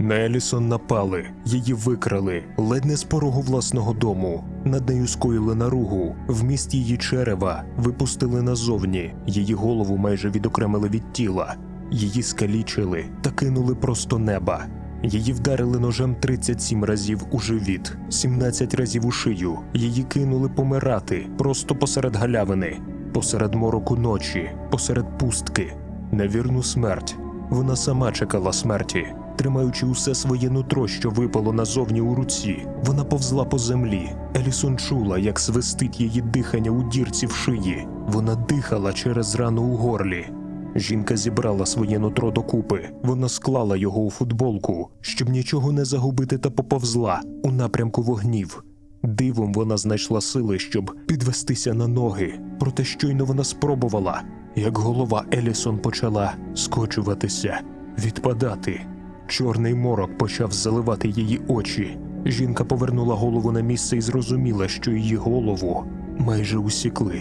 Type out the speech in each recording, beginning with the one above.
На Елісон напали, її викрали, ледь не з порогу власного дому. Над нею скоїли наругу. В місті її черева випустили назовні. Її голову майже відокремили від тіла. Її скалічили та кинули просто неба. Її вдарили ножем 37 разів у живіт, 17 разів у шию. Її кинули помирати просто посеред галявини, посеред мороку ночі, посеред пустки. На вірну смерть. Вона сама чекала смерті, тримаючи усе своє нутро, що випало назовні у руці. Вона повзла по землі. Елісон чула, як свистить її дихання у дірці в шиї. Вона дихала через рану у горлі. Жінка зібрала своє нутро докупи. Вона склала його у футболку, щоб нічого не загубити та поповзла у напрямку вогнів. Дивом вона знайшла сили, щоб підвестися на ноги. Проте щойно вона спробувала, як голова Елісон почала скочуватися, відпадати. Чорний морок почав заливати її очі. Жінка повернула голову на місце і зрозуміла, що її голову майже усікли.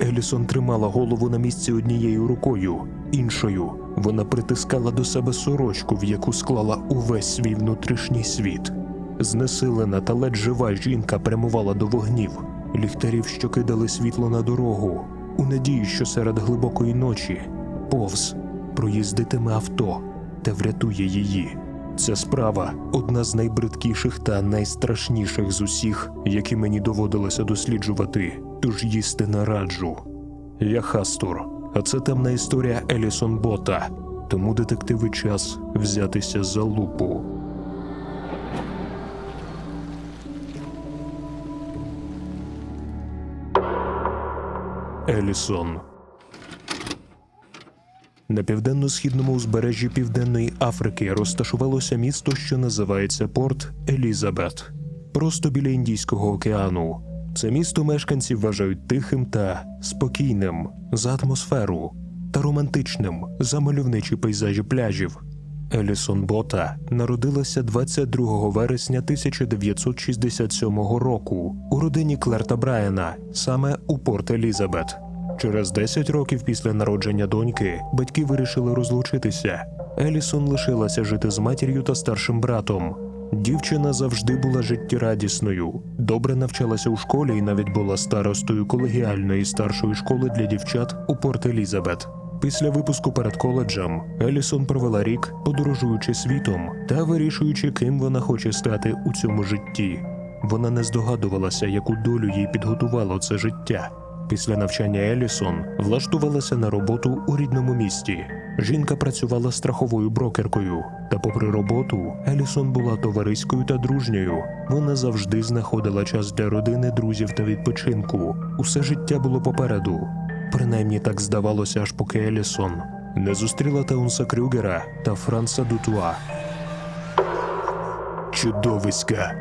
Елісон тримала голову на місці однією рукою, іншою вона притискала до себе сорочку, в яку склала увесь свій внутрішній світ. Знесилена та ледь жива жінка прямувала до вогнів, ліхтарів, що кидали світло на дорогу, у надії, що серед глибокої ночі повз проїздитиме авто та врятує її. Ця справа одна з найбридкіших та найстрашніших з усіх, які мені доводилося досліджувати, тож їсти не раджу. Я Хастур, а це темна історія Елісон Бота, тому детективи час взятися за лупу. Елісон на південно-східному узбережжі Південної Африки розташувалося місто, що називається Порт Елізабет, просто біля Індійського океану. Це місто мешканці вважають тихим та спокійним за атмосферу та романтичним за мальовничі пейзажі пляжів. Елісон Бота народилася 22 вересня 1967 року у родині Клерта Брайана, саме у Порт Елізабет. Через 10 років після народження доньки батьки вирішили розлучитися. Елісон лишилася жити з матір'ю та старшим братом. Дівчина завжди була життєрадісною, добре навчалася у школі і навіть була старостою колегіальної старшої школи для дівчат у Порт Елізабет. Після випуску перед коледжем Елісон провела рік, подорожуючи світом та вирішуючи, ким вона хоче стати у цьому житті. Вона не здогадувалася, яку долю їй підготувало це життя. Після навчання Елісон влаштувалася на роботу у рідному місті. Жінка працювала страховою брокеркою. Та, попри роботу, Елісон була товариською та дружньою. Вона завжди знаходила час для родини, друзів та відпочинку. Усе життя було попереду. Принаймні так здавалося, аж поки Елісон не зустріла Таунса Крюгера та Франца Дутуа. Чудовиська.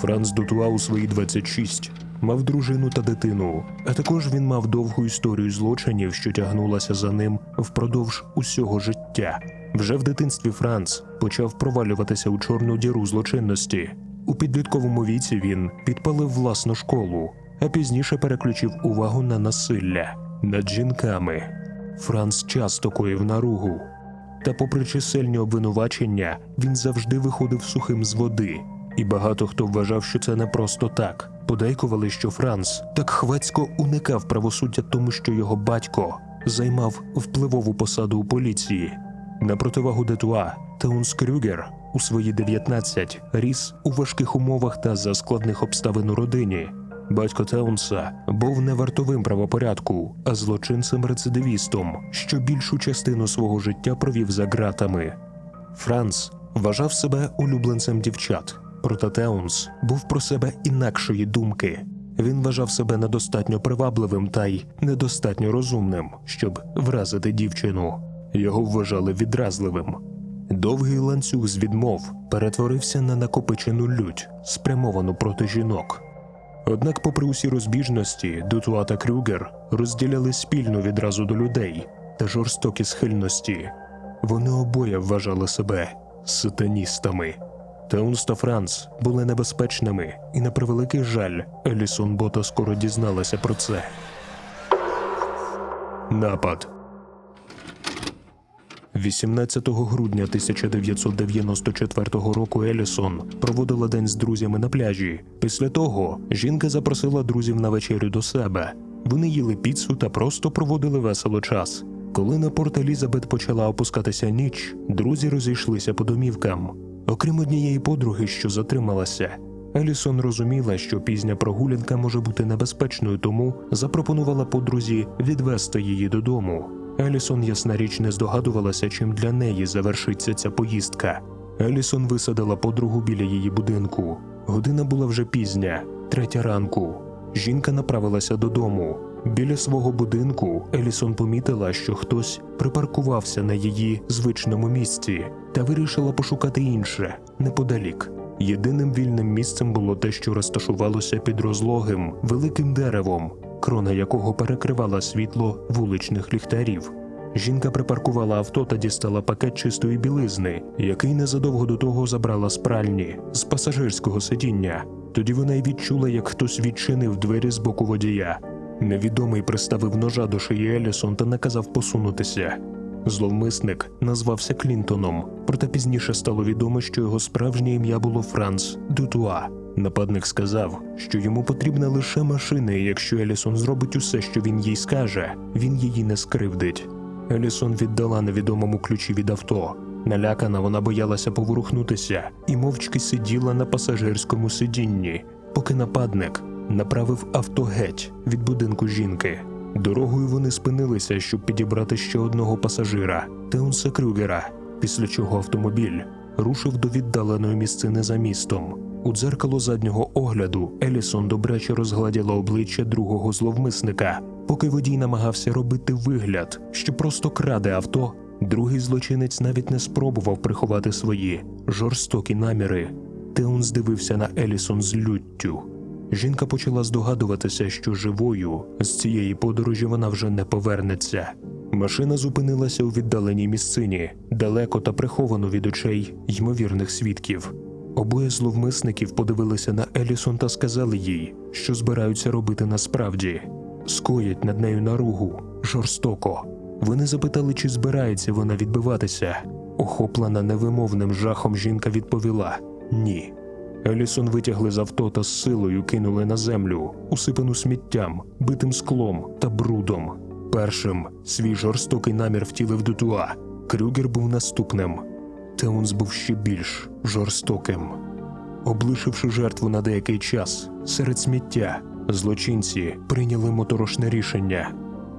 Франц Дутуа у свої 26 мав дружину та дитину, а також він мав довгу історію злочинів, що тягнулася за ним впродовж усього життя. Вже в дитинстві Франц почав провалюватися у чорну діру злочинності. У підлітковому віці він підпалив власну школу, а пізніше переключив увагу на насилля над жінками. Франц часто коїв наругу. Та, попри чисельні обвинувачення, він завжди виходив сухим з води, і багато хто вважав, що це не просто так. Подейкували, що Франц так хвацько уникав правосуддя, тому що його батько займав впливову посаду у поліції. На противагу Детуа, Таунс Крюгер у свої 19 ріс у важких умовах та за складних обставин у родині. Батько Таунса був не вартовим правопорядку, а злочинцем-рецидивістом, що більшу частину свого життя провів за ґратами. Франц вважав себе улюбленцем дівчат, проте Теунс був про себе інакшої думки. Він вважав себе недостатньо привабливим та й недостатньо розумним, щоб вразити дівчину. Його вважали відразливим. Довгий ланцюг з відмов перетворився на накопичену лють, спрямовану проти жінок. Однак, попри усі розбіжності, Дутуа та Крюгер розділяли спільну відразу до людей та жорстокі схильності. Вони обоє вважали себе сатаністами. Та Франц були небезпечними, і на превеликий жаль, Елісон Бота скоро дізналася про це. Напад. 18 грудня 1994 року Елісон проводила день з друзями на пляжі. Після того жінка запросила друзів на вечерю до себе. Вони їли піцу та просто проводили весело час. Коли на порт Елізабет почала опускатися ніч, друзі розійшлися по домівкам. Окрім однієї подруги, що затрималася, Елісон розуміла, що пізня прогулянка може бути небезпечною, тому запропонувала подрузі відвести її додому. Елісон, ясна річ, не здогадувалася, чим для неї завершиться ця поїздка. Елісон висадила подругу біля її будинку. Година була вже пізня, третя ранку. Жінка направилася додому. Біля свого будинку Елісон помітила, що хтось припаркувався на її звичному місці та вирішила пошукати інше неподалік. Єдиним вільним місцем було те, що розташувалося під розлогим великим деревом, крона якого перекривала світло вуличних ліхтарів. Жінка припаркувала авто та дістала пакет чистої білизни, який незадовго до того забрала з пральні з пасажирського сидіння. Тоді вона й відчула, як хтось відчинив двері з боку водія. Невідомий приставив ножа до шиї Елісон та наказав посунутися. Зловмисник назвався Клінтоном, проте пізніше стало відомо, що його справжнє ім'я було Франц Дутуа. Нападник сказав, що йому потрібна лише машина, і якщо Елісон зробить усе, що він їй скаже, він її не скривдить. Елісон віддала невідомому ключі від авто. Налякана, вона боялася поворухнутися і мовчки сиділа на пасажирському сидінні, поки нападник направив авто геть від будинку жінки. Дорогою вони спинилися, щоб підібрати ще одного пасажира Теунса Крюгера, після чого автомобіль рушив до віддаленої місцини за містом. У дзеркало заднього огляду Елісон добряче розгладіла обличчя другого зловмисника. Поки водій намагався робити вигляд, що просто краде авто, другий злочинець навіть не спробував приховати свої жорстокі наміри. Теунс дивився на Елісон з люттю. Жінка почала здогадуватися, що живою з цієї подорожі вона вже не повернеться. Машина зупинилася у віддаленій місцині, далеко та приховано від очей ймовірних свідків. Обоє зловмисників подивилися на Елісон та сказали їй, що збираються робити насправді скоять над нею наругу жорстоко. Вони запитали, чи збирається вона відбиватися. Охоплена невимовним жахом, жінка відповіла ні. Елісон витягли з авто та з силою кинули на землю, усипану сміттям, битим склом та брудом. Першим свій жорстокий намір втілив Дутуа. Крюгер був наступним. Теунс був ще більш жорстоким. Облишивши жертву на деякий час серед сміття, злочинці прийняли моторошне рішення.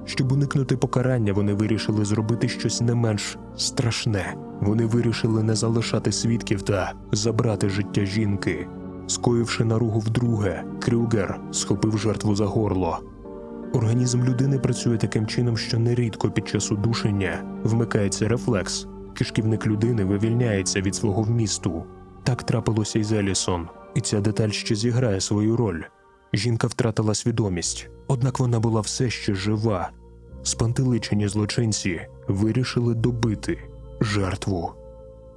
Щоб уникнути покарання, вони вирішили зробити щось не менш страшне. Вони вирішили не залишати свідків та забрати життя жінки. Скоївши наругу вдруге, Крюгер схопив жертву за горло. Організм людини працює таким чином, що нерідко під час удушення вмикається рефлекс. Кишківник людини вивільняється від свого вмісту. Так трапилося й з Елісон, і ця деталь ще зіграє свою роль. Жінка втратила свідомість, однак вона була все ще жива. Спантеличені злочинці вирішили добити жертву.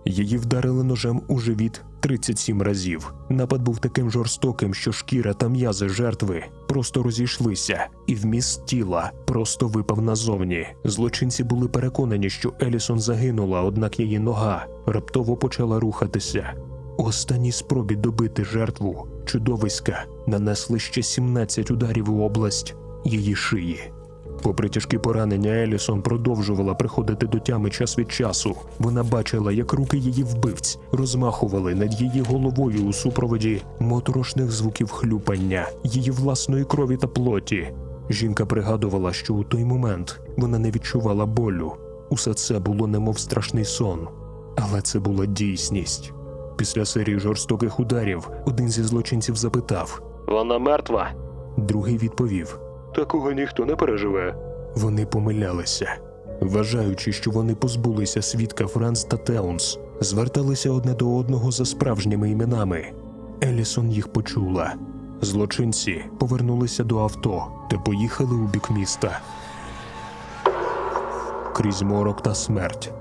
Її вдарили ножем у живіт 37 разів. Напад був таким жорстоким, що шкіра та м'язи жертви просто розійшлися, і вміст тіла просто випав назовні. Злочинці були переконані, що Елісон загинула, однак її нога раптово почала рухатися. У останній спробі добити жертву чудовиська нанесли ще 17 ударів у область її шиї. Попри тяжкі поранення, Елісон продовжувала приходити до тями час від часу. Вона бачила, як руки її вбивць розмахували над її головою у супроводі моторошних звуків хлюпання, її власної крові та плоті. Жінка пригадувала, що у той момент вона не відчувала болю. Усе це було немов страшний сон, але це була дійсність. Після серії жорстоких ударів один зі злочинців запитав: Вона мертва? Другий відповів: Такого ніхто не переживе. Вони помилялися, вважаючи, що вони позбулися свідка Франц та Теунс, зверталися одне до одного за справжніми іменами. Елісон їх почула. Злочинці повернулися до авто та поїхали у бік міста. Крізь морок та смерть.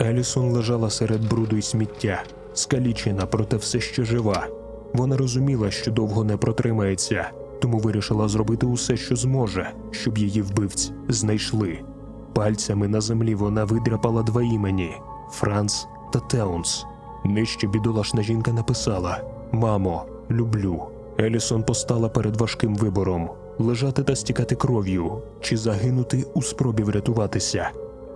Елісон лежала серед бруду й сміття, скалічена, проте все ще жива. Вона розуміла, що довго не протримається, тому вирішила зробити усе, що зможе, щоб її вбивць знайшли. Пальцями на землі вона видряпала два імені Франц та Теунс. Нижче бідолашна жінка написала: Мамо, люблю. Елісон постала перед важким вибором: лежати та стікати кров'ю, чи загинути у спробі врятуватися.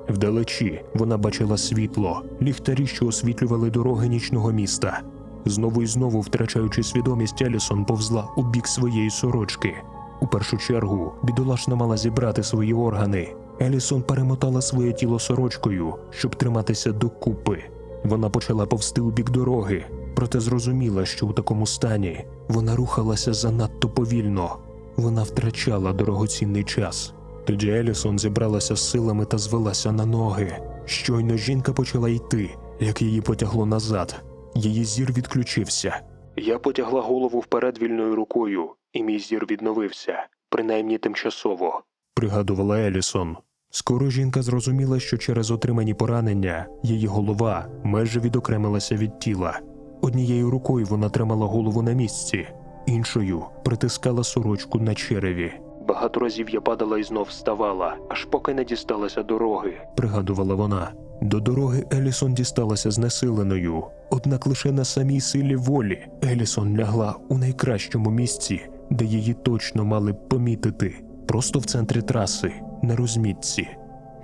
Вдалечі вона бачила світло, ліхтарі, що освітлювали дороги нічного міста. Знову і знову, втрачаючи свідомість, Елісон повзла у бік своєї сорочки. У першу чергу бідолашна мала зібрати свої органи. Елісон перемотала своє тіло сорочкою, щоб триматися докупи. Вона почала повсти у бік дороги, проте зрозуміла, що у такому стані вона рухалася занадто повільно. Вона втрачала дорогоцінний час. Тоді Елісон зібралася з силами та звелася на ноги. Щойно жінка почала йти, як її потягло назад. Її зір відключився. Я потягла голову вперед вільною рукою, і мій зір відновився, принаймні тимчасово, пригадувала Елісон. Скоро жінка зрозуміла, що через отримані поранення її голова майже відокремилася від тіла. Однією рукою вона тримала голову на місці, іншою притискала сорочку на череві. Багато разів я падала і знов вставала, аж поки не дісталася дороги, пригадувала вона. До дороги Елісон дісталася знесиленою, однак лише на самій силі волі Елісон лягла у найкращому місці, де її точно мали б помітити, просто в центрі траси, на розмітці.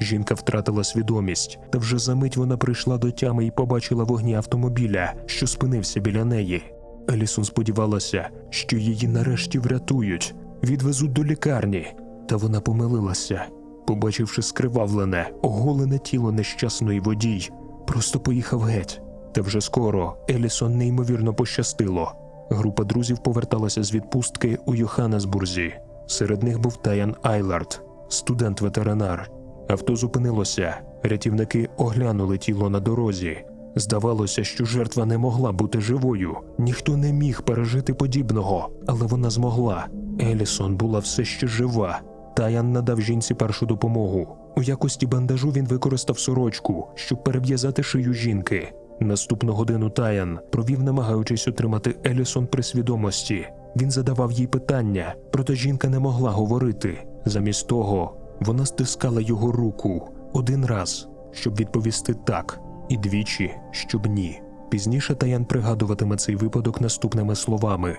Жінка втратила свідомість, та вже за мить вона прийшла до тями і побачила вогні автомобіля, що спинився біля неї. Елісон сподівалася, що її нарешті врятують, відвезуть до лікарні, та вона помилилася. Побачивши скривавлене, оголене тіло нещасної водій, просто поїхав геть. Та вже скоро Елісон неймовірно пощастило. Група друзів поверталася з відпустки у Йоханнесбурзі. Серед них був Таян Айлард, студент-ветеринар. Авто зупинилося. Рятівники оглянули тіло на дорозі. Здавалося, що жертва не могла бути живою. Ніхто не міг пережити подібного, але вона змогла. Елісон була все ще жива. Таян надав жінці першу допомогу. У якості бандажу він використав сорочку, щоб перев'язати шию жінки. Наступну годину Таян провів, намагаючись отримати Елісон при свідомості. Він задавав їй питання, проте жінка не могла говорити. Замість того, вона стискала його руку один раз, щоб відповісти так, і двічі, щоб ні. Пізніше Таян пригадуватиме цей випадок наступними словами: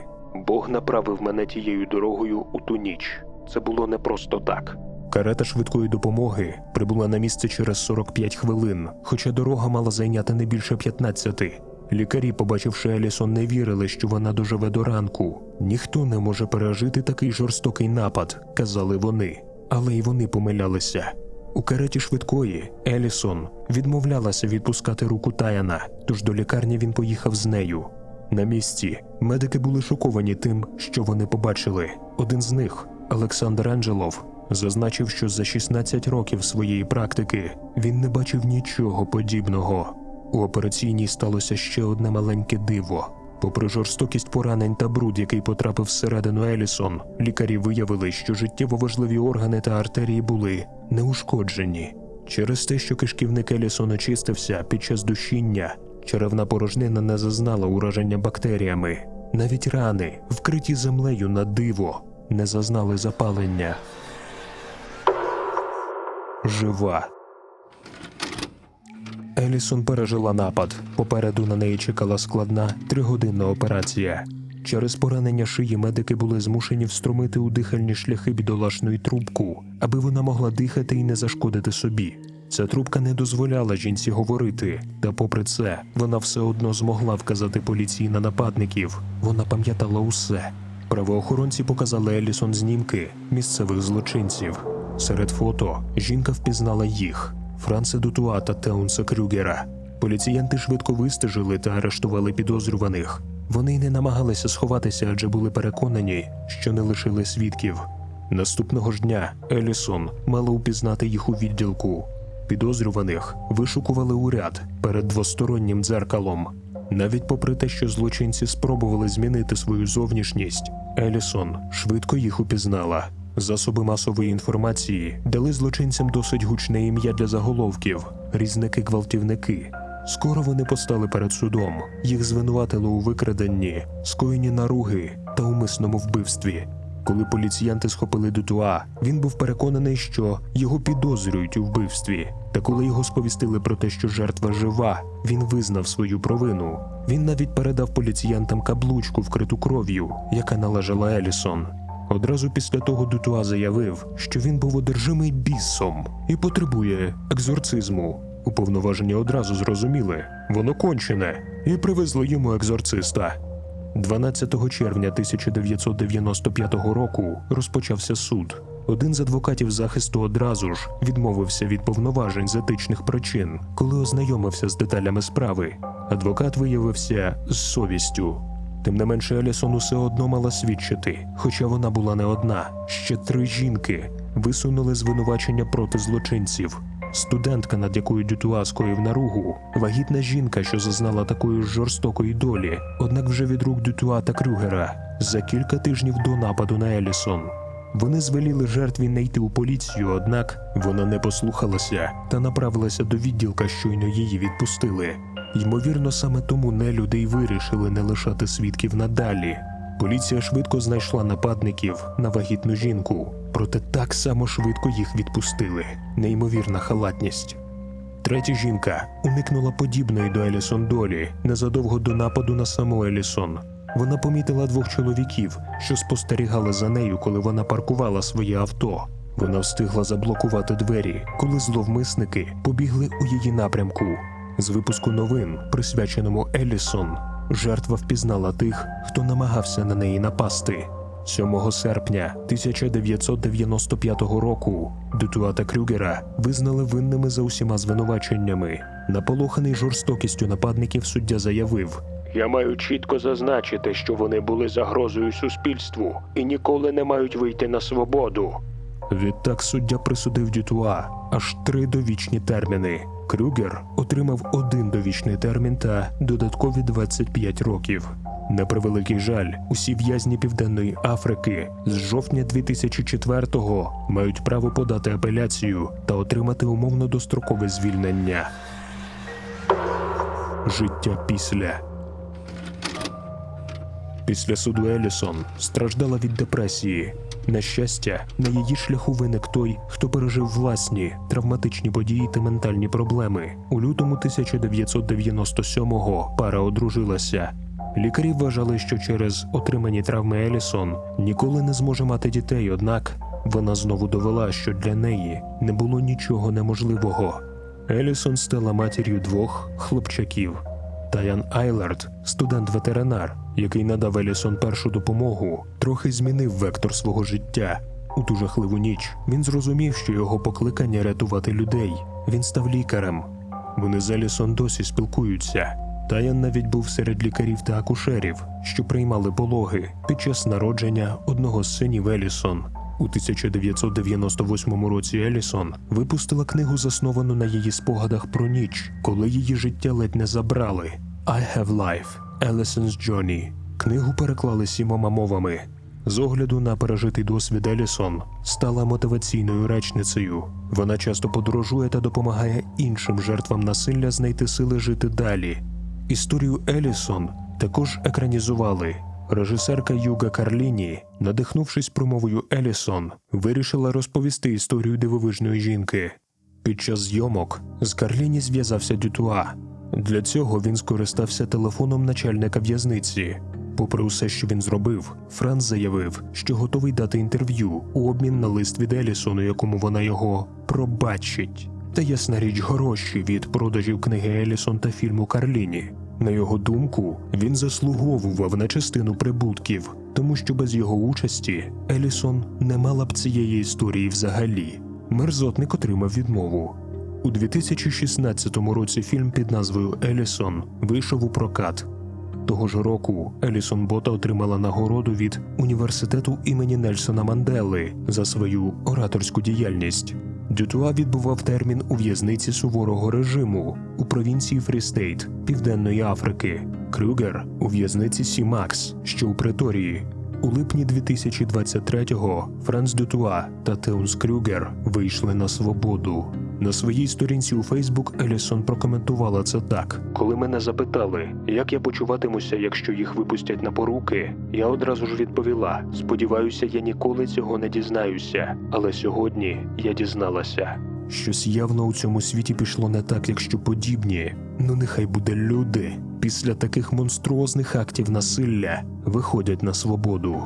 Бог направив мене тією дорогою у ту ніч. Це було не просто так. Карета швидкої допомоги прибула на місце через 45 хвилин, хоча дорога мала зайняти не більше 15. Лікарі, побачивши Елісон, не вірили, що вона доживе до ранку. Ніхто не може пережити такий жорстокий напад, казали вони. Але й вони помилялися. У кареті швидкої Елісон відмовлялася відпускати руку Таяна, тож до лікарні він поїхав з нею. На місці медики були шоковані тим, що вони побачили. Один з них, Олександр Анджелов, зазначив, що за 16 років своєї практики він не бачив нічого подібного. У операційній сталося ще одне маленьке диво. Попри жорстокість поранень та бруд, який потрапив всередину Елісон, лікарі виявили, що життєво важливі органи та артерії були неушкоджені. Через те, що кишківник Елісон очистився під час душіння, черевна порожнина не зазнала ураження бактеріями. Навіть рани, вкриті землею на диво, не зазнали запалення. Жива. Елісон пережила напад. Попереду на неї чекала складна тригодинна операція. Через поранення шиї медики були змушені встромити у дихальні шляхи бідолашної трубку, аби вона могла дихати і не зашкодити собі. Ця трубка не дозволяла жінці говорити, та попри це вона все одно змогла вказати поліції на нападників. Вона пам'ятала усе. Правоохоронці показали Елісон знімки місцевих злочинців. Серед фото жінка впізнала їх Франца Дутуа та Теунса Крюгера. Поліціянти швидко вистежили та арештували підозрюваних. Вони й не намагалися сховатися, адже були переконані, що не лишили свідків. Наступного ж дня Елісон мала упізнати їх у відділку. Підозрюваних вишукували уряд перед двостороннім дзеркалом. Навіть попри те, що злочинці спробували змінити свою зовнішність, Елісон швидко їх упізнала. Засоби масової інформації дали злочинцям досить гучне ім'я для заголовків різники-гвалтівники. Скоро вони постали перед судом. Їх звинуватили у викраденні, скоєнні наруги та умисному вбивстві. Коли поліціянти схопили Дутуа, він був переконаний, що його підозрюють у вбивстві. Та коли його сповістили про те, що жертва жива, він визнав свою провину. Він навіть передав поліціянтам каблучку, вкриту кров'ю, яка належала Елісон. Одразу після того Дутуа заявив, що він був одержимий бісом і потребує екзорцизму. Уповноважені одразу зрозуміли, воно кончене, і привезли йому екзорциста. 12 червня 1995 року розпочався суд. Один з адвокатів захисту одразу ж відмовився від повноважень з етичних причин, коли ознайомився з деталями справи. Адвокат виявився з совістю. Тим не менше, Елісон усе одно мала свідчити, хоча вона була не одна. Ще три жінки висунули звинувачення проти злочинців. Студентка, над якою Дютуа скоїв наругу, вагітна жінка, що зазнала такої ж жорстокої долі, однак вже від рук Дютуа та Крюгера за кілька тижнів до нападу на Елісон. Вони звеліли жертві не йти у поліцію, однак вона не послухалася та направилася до відділка, щойно її відпустили. Ймовірно, саме тому нелюди й вирішили не лишати свідків надалі. Поліція швидко знайшла нападників на вагітну жінку, проте так само швидко їх відпустили. Неймовірна халатність. Третя жінка уникнула подібної до Елісон долі незадовго до нападу на саму Елісон. Вона помітила двох чоловіків, що спостерігали за нею, коли вона паркувала своє авто. Вона встигла заблокувати двері, коли зловмисники побігли у її напрямку. З випуску новин, присвяченому Елісон, жертва впізнала тих, хто намагався на неї напасти. 7 серпня 1995 року Дютуа та Крюгера визнали винними за усіма звинуваченнями. Наполоханий жорстокістю нападників суддя заявив: Я маю чітко зазначити, що вони були загрозою суспільству і ніколи не мають вийти на свободу. Відтак суддя присудив Дютуа аж три довічні терміни. Крюгер отримав один довічний термін та додаткові 25 років. На превеликий жаль, усі в'язні Південної Африки з жовтня 2004-го мають право подати апеляцію та отримати умовно дострокове звільнення. Життя після Після суду Елісон страждала від депресії. На щастя, на її шляху виник той, хто пережив власні травматичні події та ментальні проблеми. У лютому 1997-го пара одружилася. Лікарі вважали, що через отримані травми Елісон ніколи не зможе мати дітей, однак вона знову довела, що для неї не було нічого неможливого. Елісон стала матір'ю двох хлопчаків. Таян Айлард, студент-ветеринар, який надав Елісон першу допомогу, трохи змінив вектор свого життя. У ту жахливу ніч він зрозумів, що його покликання рятувати людей. Він став лікарем. Вони з Елісон досі спілкуються. Таян навіть був серед лікарів та акушерів, що приймали пологи під час народження одного з синів Елісон. У 1998 році Елісон випустила книгу, засновану на її спогадах про ніч, коли її життя ледь не забрали. I have life – Allison's Journey. Книгу переклали сімома мовами. З огляду на пережитий досвід Елісон стала мотиваційною речницею. Вона часто подорожує та допомагає іншим жертвам насилля знайти сили жити далі. Історію Елісон також екранізували. Режисерка Юга Карліні, надихнувшись промовою Елісон, вирішила розповісти історію дивовижної жінки. Під час зйомок з Карліні зв'язався Дютуа. Для цього він скористався телефоном начальника в'язниці. Попри усе, що він зробив, Франц заявив, що готовий дати інтерв'ю у обмін на лист від Елісон, у якому вона його пробачить. Та ясна річ гроші від продажів книги Елісон та фільму Карліні. На його думку, він заслуговував на частину прибутків, тому що без його участі Елісон не мала б цієї історії взагалі. Мерзотник отримав відмову. У 2016 році фільм під назвою Елісон вийшов у прокат. Того ж року Елісон Бота отримала нагороду від університету імені Нельсона Мандели за свою ораторську діяльність. Дютуа відбував термін у в'язниці суворого режиму у провінції Фрістейт Південної Африки. Крюгер у в'язниці Сімакс, що у Преторії. У липні 2023-го Франц Дютуа та Теунс Крюгер вийшли на свободу. На своїй сторінці у Фейсбук Елісон прокоментувала це так: коли мене запитали, як я почуватимуся, якщо їх випустять на поруки, я одразу ж відповіла: сподіваюся, я ніколи цього не дізнаюся. Але сьогодні я дізналася. Щось явно у цьому світі пішло не так, якщо подібні. Ну нехай буде люди після таких монструозних актів насилля виходять на свободу.